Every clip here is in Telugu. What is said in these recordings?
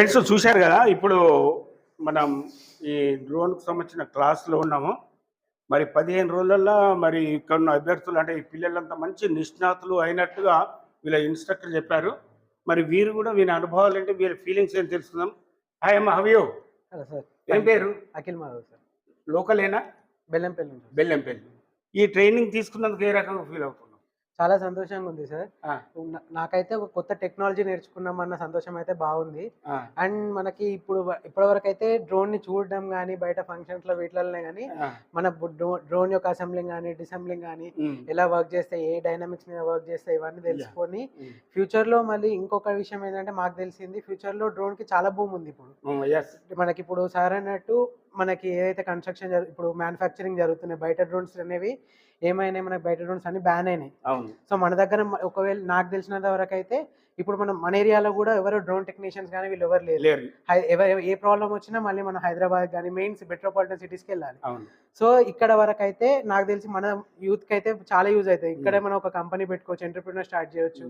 friends చూశారు కదా ఇప్పుడు మనం ఈ డ్రోన్కి సంబంధించిన క్లాస్లో ఉన్నాము. మరి పదిహేను రోజులలో మరి కొన్ని అభ్యర్థులు అంటే ఈ పిల్లలంతా మంచి నిష్ణాతులు అయినట్టుగా వీళ్ళ ఇన్స్ట్రక్టర్ చెప్పారు. మరి వీరు కూడా వీళ్ళ అనుభవాలు ఏంటి వీళ్ళ ఫీలింగ్స్ ఏం తెలుసుకుందాం. హాయ్ అమ్మ హవియో హలో సార్ ఏం పేరు? అఖిల్ మాధవ్ సార్ లోకలేనా బెల్లంపల్లి. బెల్లంపల్లి. ఈ ట్రైనింగ్ తీసుకున్నందుకు ఏ రకంగా ఫీల్ అవుతున్నాం చాలా సంతోషంగా ఉంది సార్. నాకైతే ఒక కొత్త టెక్నాలజీ నేర్చుకున్నామన్న సంతోషం అయితే బాగుంది. అండ్ మనకి ఇప్పుడు ఇప్పటివరకు అయితే డ్రోన్ని చూడడం కానీ బయట ఫంక్షన్స్లో వీటిలోనే కానీ మన డ్రోన్ యొక్క అసెంబ్లింగ్ కానీ డిసెంబ్లింగ్ కానీ ఎలా వర్క్ చేస్తాయి ఏ డైనామిక్స్ మీద వర్క్ చేస్తాయి ఇవన్నీ తెలుసుకొని ఫ్యూచర్లో మళ్ళీ ఇంకొక విషయం ఏంటంటే మాకు తెలిసింది ఫ్యూచర్లో డ్రోన్కి చాలా భూమి ఉంది ఇప్పుడు. మనకి ఇప్పుడు సార్ అన్నట్టు మనకి ఏదైతే కన్స్ట్రక్షన్ ఇప్పుడు మ్యానుఫ్యాక్చరింగ్ జరుగుతున్నాయి బయట డ్రోన్స్ అనేవి ఏమైనాయి మనకి? బయట డ్రోన్స్ అన్ని బ్యాన్ అయినాయి. సో మన దగ్గర ఒకవేళ నాకు తెలిసినంత వరకు అయితే ఇప్పుడు మనం మన ఏరియాలో కూడా ఎవరు డ్రోన్ టెక్నీషియన్స్ కానీ వీళ్ళు ఎవరు లేరు. ఎవరు ఏ ప్రాబ్లం వచ్చినా మళ్ళీ మనం హైదరాబాద్ కానీ మెయిన్ మెట్రోపాలిటన్ సిటీస్కి వెళ్ళాలి సో ఇక్కడ వరకు అయితే నాకు తెలిసి మన యూత్కి అయితే చాలా యూజ్ అవుతాయి. ఇక్కడే మనం ఒక కంపెనీ పెట్టుకోవచ్చు ఎంటర్ప్రినర్ స్టార్ట్ చేయొచ్చు.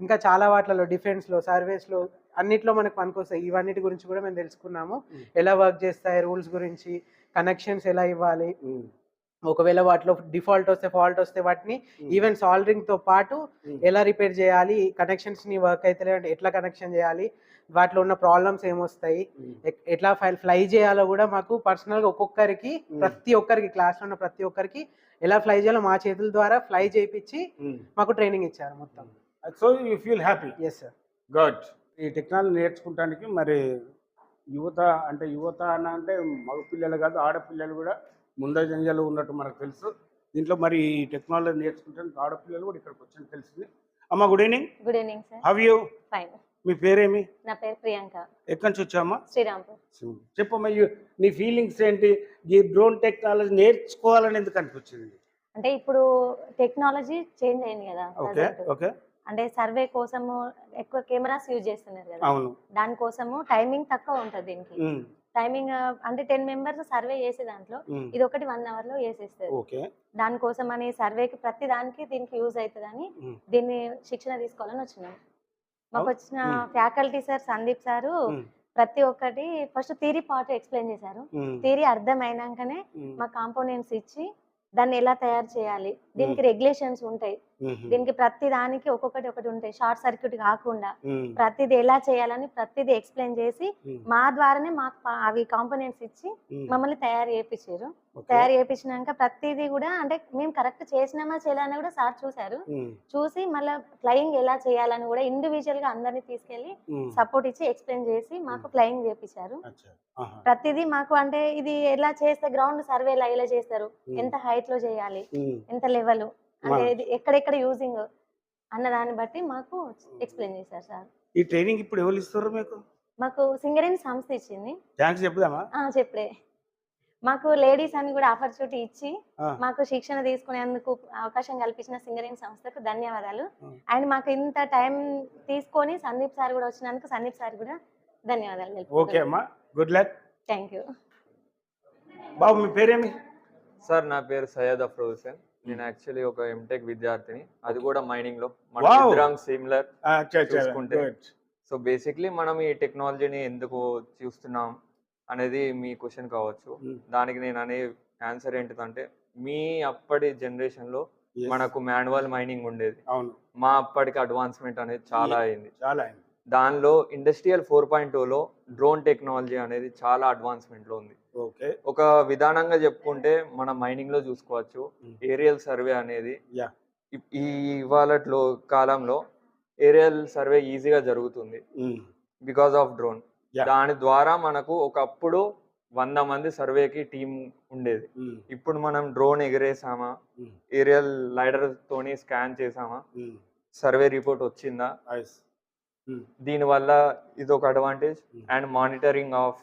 ఇంకా చాలా వాటిలలో డిఫెన్స్లో సర్వీస్లో అన్నిట్లో మనకు పనికొస్తాయి. ఇవన్నిటి గురించి కూడా మేము తెలుసుకున్నాము. ఎలా వర్క్ చేస్తాయి రూల్స్ గురించి కనెక్షన్స్ ఎలా ఇవ్వాలి. ఒకవేళ వాటిలో డిఫాల్ట్ వస్తే ఫాల్ట్ వస్తే వాటిని ఈవెన్ సాల్వింగ్తో పాటు ఎలా రిపేర్ చేయాలి కనెక్షన్స్ని వర్క్ అయితే ఎట్లా కనెక్షన్ చేయాలి వాటిలో ఉన్న ప్రాబ్లమ్స్ ఏమొస్తాయి ఎట్లా ఫైల్ ఫ్లై చేయాలో కూడా మాకు పర్సనల్గా ఒక్కొక్కరికి. ప్రతి ఒక్కరికి క్లాస్లో ఉన్న ప్రతి ఒక్కరికి ఎలా ఫ్లై చేయాలో మా చేతుల ద్వారా ఫ్లై చేయించి. మాకు ట్రైనింగ్ ఇచ్చారు మొత్తం. So you feel happy yes sir good ఈ టెక్నాలజీ నేర్చుకోవడానికి మరి యువత అంటే యువత అని అంటే మగపిల్లలు కాదు ఆడపిల్లలు కూడా ముందంజలో ఉన్నట్టు మనకు తెలుసు. దీంట్లో మరి ఈ టెక్నాలజీ నేర్చుకుంటానికి ఆడపిల్లలు కూడా ఇక్కడికి వచ్చని తెలిసింది. అమ్మ good evening good evening sir how you fine మీ పేరేమి? నా పేరు ప్రియాంక. ఎక్కడి నుంచి వచ్చామా శ్రీరాంపూర్. చెప్పమ్మా you- నీ ఫీలింగ్స్ ఏంటి? ఈ డ్రోన్ టెక్నాలజీ నేర్చుకోవాలని ఎందుకు అనిపించింది? అంటే ఇప్పుడు టెక్నాలజీ చేంజ్ అయింది కదా ఓకే. ఓకే అంటే సర్వే కోసము ఎక్కువ కెమెరాస్ యూజ్ చేస్తున్నారు కదా. దానికోసము టైమింగ్ తక్కువ ఉంటుంది దీనికి. టైమింగ్ అంటే టెన్ మెంబర్స్ సర్వే చేసే దాంట్లో ఇది ఒకటి వన్ అవర్లో చేసేస్తారు. ఓకే. దానికోసం అని సర్వేకి ప్రతి దానికి దీనికి యూజ్ అవుతుందని దీన్ని శిక్షణ తీసుకోవాలని వచ్చినాం. మాకు వచ్చిన. ఫ్యాకల్టీ సార్ సందీప్ సారు ప్రతి ఒక్కటి ఫస్ట్ థీరీ పార్ట్ ఎక్స్ప్లెయిన్ చేశారు. థీరీ అర్థమైనాకనే మా కాంపోనెంట్స్ ఇచ్చి దాన్ని ఎలా తయారు చేయాలి? దీనికి రెగ్యులేషన్స్ ఉంటాయి. దీనికి ప్రతి దానికి ఒక్కొక్కటి ఒకటి ఉంటాయి. షార్ట్ సర్క్యూట్ కాకుండా ప్రతిదీ ఎలా చేయాలని ప్రతిదీ ఎక్స్ప్లెయిన్ చేసి మా ద్వారానే మాకు అవి కాంపోనెంట్స్ ఇచ్చి మమ్మల్ని తయారు చేయించారు. తయారు చేయించినాక ప్రతిదీ కూడా అంటే మేము కరెక్ట్ చేసినామా చేయాలని కూడా సార్ ఉమ్, చూసి మళ్ళీ ఫ్లయింగ్ ఎలా చేయాలని కూడా ఇండివిజువల్గా అందరినీ తీసుకెళ్ళి సపోర్ట్ ఇచ్చి ఎక్స్ప్లెయిన్ చేసి మాకు ఫ్లయింగ్ చేయించారు ప్రతిదీ మాకు అంటే ఇది ఎలా చేస్తే గ్రౌండ్ సర్వే ఎలా చేస్తారు? ఎంత హైట్లో చేయాలి? ఎంత లెవెల్ ఇది ఎక్కడెక్కడ యూజింగ్ అన్న దాన్ని బట్టి మాకు ఎక్స్ప్లెయిన్ చేశారు సార్. ఈ ట్రైనింగ్ ఇప్పుడు ఎవరు ఇస్తారు మీకు? మాకు సింగరేణి సంస్థ ఇచ్చింది. థ్యాంక్స్ చెప్పుదామా ఆ చెప్పలే మాకు లేడీస్ అని కూడా ఆపర్చునిటీ ఇచ్చి. మాకు శిక్షణ తీసుకునేందుకు అవకాశం కల్పించిన సింగరేణి సంస్థకు ధన్యవాదాలు. అండ్ మాకు ఇంత టైం తీసుకొని సందీప్ సార్ కూడా వచ్చినందుకు సందీప్ సార్ కూడా ధన్యవాదాలు ఓకే అమ్మా. Good luck. Thank you. బాబు మీ పేరేమి? సార్ నా పేరు సయ్యద్ అఫ్రోజ్ హుసేన్ నేను యాక్చువల్లీ ఒక ఎంటెక్ విద్యార్థిని అది కూడా మైనింగ్లో మన సిమిలర్ అచ్చా. చూసుకుంటే. సో బేసిక్లీ మనం ఈ టెక్నాలజీని ఎందుకు చూస్తున్నాం అనేది మీ క్వశ్చన్ కావచ్చు Mm. దానికి నేను అనే ఆన్సర్ ఏంటిదంటే మీ అప్పటి జనరేషన్లో. మనకు మాన్యువల్ మైనింగ్ ఉండేది అవును మా అప్పటికి అడ్వాన్స్మెంట్ అనేది చాలా. అయింది చాలా. దానిలో ఇండస్ట్రియల్ ఫోర్ పాయింట్ టూలో డ్రోన్ టెక్నాలజీ అనేది చాలా అడ్వాన్స్మెంట్లో ఉంది ఓకే ఒక విధానంగా చెప్పుకుంటే మన మైనింగ్లో చూసుకోవచ్చు. ఏరియల్ సర్వే అనేది ఈ ఇవాళట్లో కాలంలో ఏరియల్ సర్వే ఈజీగా జరుగుతుంది. Because of drone. దాని ద్వారా మనకు ఒకప్పుడు వంద మంది సర్వేకి టీం ఉండేది. ఇప్పుడు మనం డ్రోన్ ఎగిరేసామా. ఏరియల్ లైడర్ తోని స్కాన్ చేసామా. సర్వే రిపోర్ట్ వచ్చిందా. ఉమ్. దీనివల్ల ఇది ఒక advantage. And monitoring of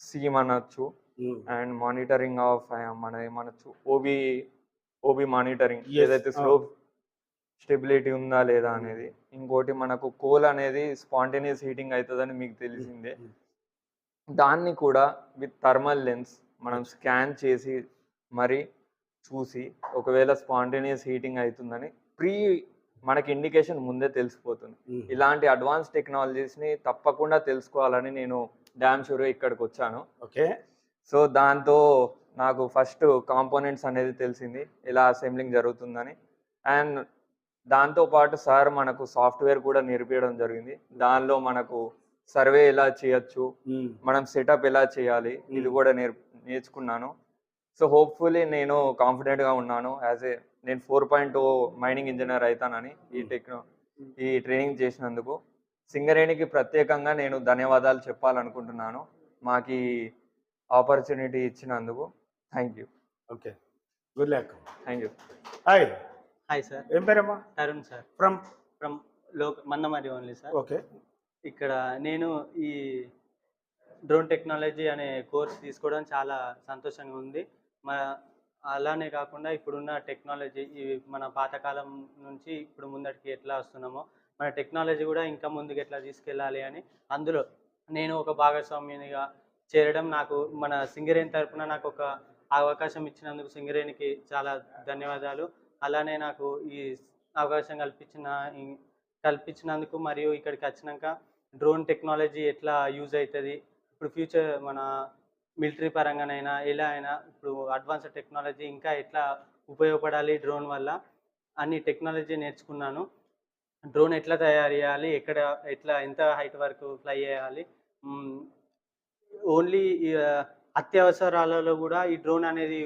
seam అనొచ్చు. అండ్ మానిటరింగ్ ఆఫ్ మన ఏమనొచ్చు ఓబీ ఓబీ మానిటరింగ్ ఏదైతే ah. స్లో స్టెబిలిటీ ఉందా లేదా అనేది ఇంకోటి మనకు కోల్ అనేది స్పాంటేనియస్ హీటింగ్ అవుతుందని మీకు తెలిసిందే. దాన్ని కూడా విత్ థర్మల్ లెన్స్ మనం స్కాన్ చేసి మరి చూసి ఒకవేళ స్పాంటేనియస్ హీటింగ్ అవుతుందని ప్రీ మనకి ఇండికేషన్ ముందే తెలిసిపోతుంది. ఇలాంటి అడ్వాన్స్ టెక్నాలజీస్ని తప్పకుండా తెలుసుకోవాలని నేను డ్యామ్ షూర్గా ఇక్కడికి వచ్చాను. ఓకే. సో దాంతో నాకు ఫస్ట్ కాంపోనెంట్స్ అనేది తెలిసింది. ఇలా అసెంబ్లింగ్ జరుగుతుందని. అండ్ దాంతో పాటు సార్ మనకు సాఫ్ట్వేర్ కూడా నేర్పించడం జరిగింది. దానిలో మనకు సర్వే ఎలా చేయొచ్చు. మనం సెటప్ ఎలా చేయాలి ఇది కూడా నేర్ నేర్చుకున్నాను. సో హోప్ఫుల్లీ నేను కాన్ఫిడెంట్గా ఉన్నాను. యాజ్ ఏ నేను ఫోర్ పాయింట్ మైనింగ్ ఇంజనీర్ అవుతానని ఈ టెక్నో ఈ ట్రైనింగ్ చేసినందుకు. సింగరేణికి ప్రత్యేకంగా నేను ధన్యవాదాలు చెప్పాలనుకుంటున్నాను. మాకు ఈ ఆపర్చునిటీ ఇచ్చినందుకు thank you. Okay. Good luck. Thank you. Hi. Hi sir. ఏం పేరమ్మా? తరుణ్ సార్. ఫ్రమ్? ఫ్రమ్ లోక్ మందమరి ఓన్లీ సార్. ఓకే. ఇక్కడ నేను ఈ డ్రోన్ టెక్నాలజీ అనే కోర్స్ తీసుకోవడం చాలా సంతోషంగా ఉంది. మన అలానే కాకుండా ఇప్పుడున్న టెక్నాలజీ ఈ మన పాతకాలం నుంచి ఇప్పుడు ముందటికి ఎట్లా వస్తున్నామో మన టెక్నాలజీ కూడా ఇంకా ముందుకు ఎట్లా తీసుకెళ్ళాలి అని అందులో నేను ఒక భాగస్వామ్యునిగా చేరడం నాకు మన సింగరేణి తరఫున నాకు ఒక అవకాశం ఇచ్చినందుకు సింగరేణికి చాలా ధన్యవాదాలు. అలానే నాకు ఈ అవకాశం కల్పించిన కల్పించినందుకు మరియు ఇక్కడికి వచ్చినాక డ్రోన్ టెక్నాలజీ ఎట్లా యూజ్ అవుతుంది ఇప్పుడు ఫ్యూచర్ మన మిలిటరీ పరంగానైనా ఎలా అయినా ఇప్పుడు అడ్వాన్స్డ్ టెక్నాలజీ ఇంకా ఎట్లా ఉపయోగపడాలి డ్రోన్ వల్ల అన్ని టెక్నాలజీ నేర్చుకున్నాను. డ్రోన్ ఎట్లా తయారు చేయాలి? ఎక్కడ ఎట్లా ఎంత హైట్ వరకు ఫ్లై చేయాలి? ఓన్లీ అత్యవసరాలలో కూడా ఈ డ్రోన్ అనేది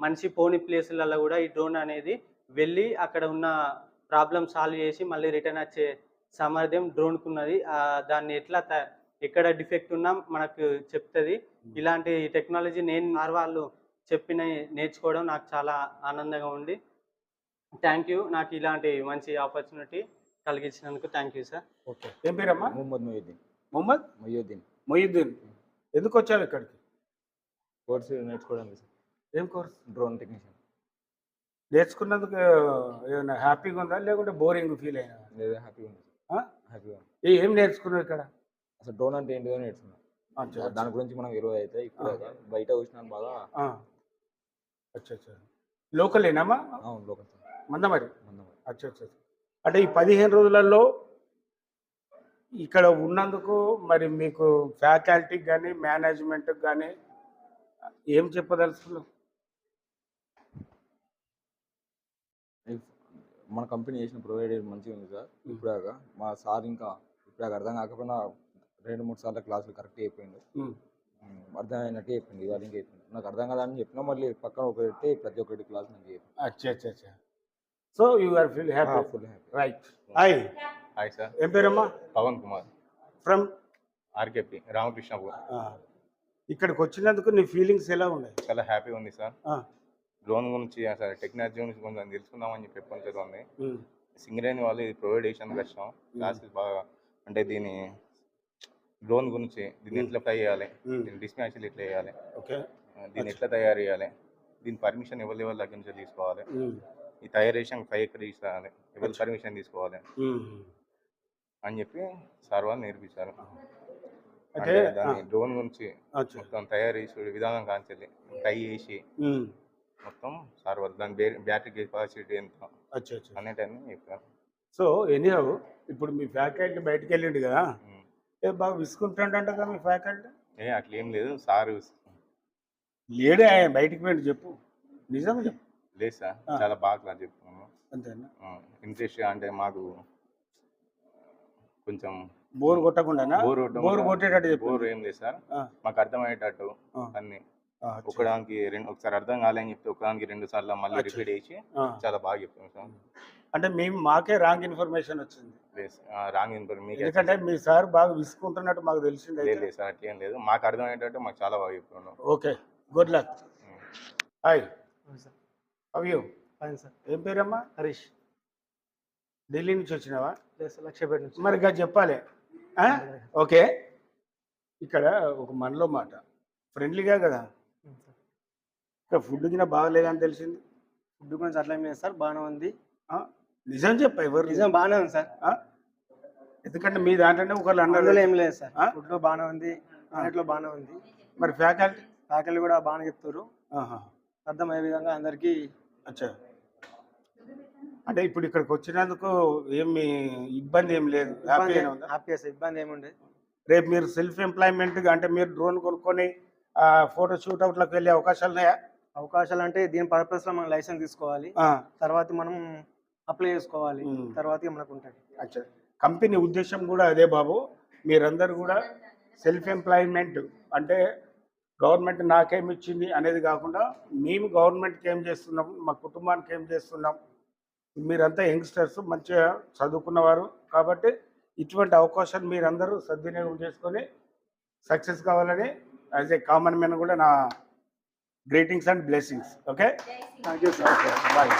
మనిషి పోని ప్లేసులలో కూడా ఈ డ్రోన్ అనేది వెళ్ళి అక్కడ ఉన్న ప్రాబ్లమ్ సాల్వ్ చేసి మళ్ళీ రిటర్న్ వచ్చే సామర్థ్యం డ్రోన్కు ఉన్నది ఆ, దాన్ని ఎట్లా త- ఎక్కడ డిఫెక్ట్ ఉన్నా మనకు చెప్తుంది. ఇలాంటి టెక్నాలజీ నేను సార్ వాళ్ళు చెప్పిన నేర్చుకోవడం నాకు చాలా ఆనందంగా ఉంది. Thank you. నాకు ఇలాంటి మంచి ఆపర్చునిటీ కలిగించినందుకు థ్యాంక్ యూ సార్ ఓకే. ఏం పేరమ్మా? మొహమ్మద్ మొయ్యుద్దీన్. మొహమ్మద్? మొయ్యుద్దీన్. మొయ్యుద్దీన్. ఎందుకు వచ్చావు ఇక్కడికి? కోర్సు నేర్చుకోవడానికి సార్ ఏం కోర్స్? Drone technician. నేర్చుకున్నందుకు ఏమైనా హ్యాపీగా ఉందా? లేకుంటే బోరింగ్ ఫీల్ అయినా? లేదా హ్యాపీగా ఉంది హ్యాపీగా ఉంది. ఏ- ఏం నేర్చుకున్నావు ఇక్కడ? అసలు డ్రోన్ అంటే ఏంటిదో నేర్చుకున్నాను. దాని గురించి మనం ఈరోజు అయితే ఇప్పుడు బయట చూసినాను బాగా. అచ్చా అచ్చా. లోకలేనామా అవును లోకల్ మందమరి? మందం అచ్చా అచ్చా అచ్చా. అంటే ఈ పదిహేను రోజులలో ఇక్కడ ఉన్నందుకు మరి మీకు ఫ్యాకల్టీకి కానీ మేనేజ్మెంట్కి కానీ ఏం చెప్పదలుచుకున్నావు ఇఫ్- మన కంపెనీ చేసిన ప్రొవైడర్ మంచిగా ఉంది సార్ ఇప్పుడాక. మా సార్ ఇంకా ఇప్పుడాక అర్థం కాకపోయినా రెండు మూడు సార్లు క్లాసులు కరెక్ట్ అయిపోయిండు. ఉమ్. ఉమ్, అర్థమైనట్టే చెప్పింది ఇవాళ ఇంకా చెప్పింది నాకు అర్థం కాదని చెప్పినా మళ్ళీ పక్కన ఒకటి ప్రతి ఒక్కటి క్లాస్ నాకు చెప్పింది అచ్చా అచ్చా అచ్చా. So you are feel happy full happy right hi hi sir ఏం పేరమ్మా? Pavan Kumar. From RKP Ramakrishnapur. ఇక్కడికి వచ్చినందుకు నీ ఫీలింగ్స్ ఎలా ఉన్నాయి? చాలా హ్యాపీగా ఉంది సార్ ఆ. డ్రోన్ గురించి అసలు టెక్నాలజీ గురించి కొంచెం తెలుసుకుందామని చెప్పి ఎప్పటి ఉంది ఉమ్. సింగరేణి వాళ్ళు ఇది ప్రొవైడ్ చేసాను వచ్చాం క్లాసెస్ బాగా అంటే దీని డ్రోన్ గురించి దీన్ని ఎట్లా ఫ్లై చేయాలి? ఉమ్. దీని డిస్మాచ్లు ఎట్లా చేయాలి? దీన్ని ఎట్లా తయారు చేయాలి? దీని పర్మిషన్ ఎవరి ఎవరి దగ్గర నుంచి తీసుకోవాలి. ఈ తయారు చేసాక ఫ్లై ఎక్కడ తీసుకోవాలి ఎవరి పర్మిషన్ తీసుకోవాలి. అని. చెప్పి సార్ వాళ్ళు నేర్పించారు. అంటే దాని డ్రోన్ గురించి మొత్తం తయారు చేసే విధానం కాంచెల్లి ఫ్లై చేసి. మొత్తం సార్ వాళ్ళు దాని బ్యా- బ్యాటరీ కెపాసిటీ ఎంత? అనేటన్నీ చెప్పారు. సో ఎనీహౌ ఇప్పుడు మీ ఫ్యాకల్టీ బయటకు వెళ్ళిండు కదా. ఏ బాగా విసుకుంటుంట కదా మీ ఫ్యాకల్టీ? ఏ అట్లా ఏం లేదు. సార్ లేడే ఆయన బయటికి పోయిండు చెప్పు. నిజం చెప్పు. లేదు సార్. చాలా బాగా అంతేనా? ఇంట్రెస్ట్ అంటే మాకు కొంచెం బోర్ కొట్టకుండానా? బోర్ బోర్ కొట్టేటట్టు చెప్పు బోర్ ఏం లేదు సార్. మాకు అర్థమయ్యేటట్టు. అన్ని. ఒకదానికి రెండు ఒకసారి అర్థం కాలేని చెప్తే ఒకదానికి రెండు సార్లు మళ్ళీ. రిపీట్ చేసి. చాలా బాగా చెప్తాం సార్. అంటే మేము మాకే రాంగ్ ఇన్ఫర్మేషన్ వచ్చింది. లేదు సార్. రాంగ్ ఇన్ఫర్ మీకు ఎందుకంటే మీ సార్ బాగా విసుకుంటున్నట్టు మాకు తెలిసింది లేదు సార్ అట్లేం లేదు. మాకు అర్థమయ్యేటట్టు మాకు చాలా బాగా చెప్తున్నాం okay. Good luck. Hi. Are you fine sir ఏం పేరమ్మా? హరీష్. ఢిల్లీ నుంచి వచ్చినావా? లక్ష్యపేట నుంచి. మరి ఇంకా చెప్పాలి? ఓకే. ఇక్కడ ఒక మనలో మాట. ఫ్రెండ్లీగా కదా? ఇంకా ఫుడ్ కింద బాగలేదని తెలిసింది. ఫుడ్ గురించి అట్లా ఏం లేదు సార్ బాగానే ఉంది? నిజం చెప్ప ఎవరు? నిజం బాగానే ఉంది సార్? ఎందుకంటే మీ దాంట్లోనే ఒకళ్ళు అన్నారు. ఏం లేదు సార్ ఆ? ఫుడ్లో బాగానే ఉంది అన్నిట్లో బాగానే ఉంది. మరి ఫ్యాకల్టీ ఫ్యాకల్టీ కూడా బాగానే చెప్తారు. ఆహా. అర్థమయ్యే విధంగా అందరికీ అచ్చా అంటే ఇప్పుడు ఇక్కడికి వచ్చినందుకు ఏమి ఇబ్బంది ఏం లేదు? హ్యాపీగానే ఉందా? హ్యాపీ సార్ ఇబ్బంది ఏముండే రేపు మీరు సెల్ఫ్ ఎంప్లాయ్మెంట్ అంటే మీరు డ్రోన్ కొనుక్కొని ఫోటో షూట్ అవుట్లకు వెళ్ళే అవకాశాలు ఉన్నాయా? అవకాశాలు అంటే దీని పర్పస్లో మనం లైసెన్స్ తీసుకోవాలి. తర్వాత మనం అప్లై చేసుకోవాలి. తర్వాత మనకు ఉంటుంది? అచ్చా. కంపెనీ ఉద్దేశం కూడా అదే బాబు. మీరందరూ కూడా సెల్ఫ్ ఎంప్లాయ్మెంట్ అంటే గవర్నమెంట్ నాకేం ఇచ్చింది అనేది కాకుండా మేము గవర్నమెంట్కి ఏం చేస్తున్నాం మా కుటుంబానికి ఏం చేస్తున్నాం మీరంతా యంగ్స్టర్స్ మంచిగా చదువుకున్నవారు. కాబట్టి ఇటువంటి అవకాశాలు మీరందరూ సద్వినియోగం చేసుకొని సక్సెస్ కావాలని యాజ్ ఏ కామన్ మ్యాన్ కూడా నా greetings and blessings. Okay? Thank you sir bye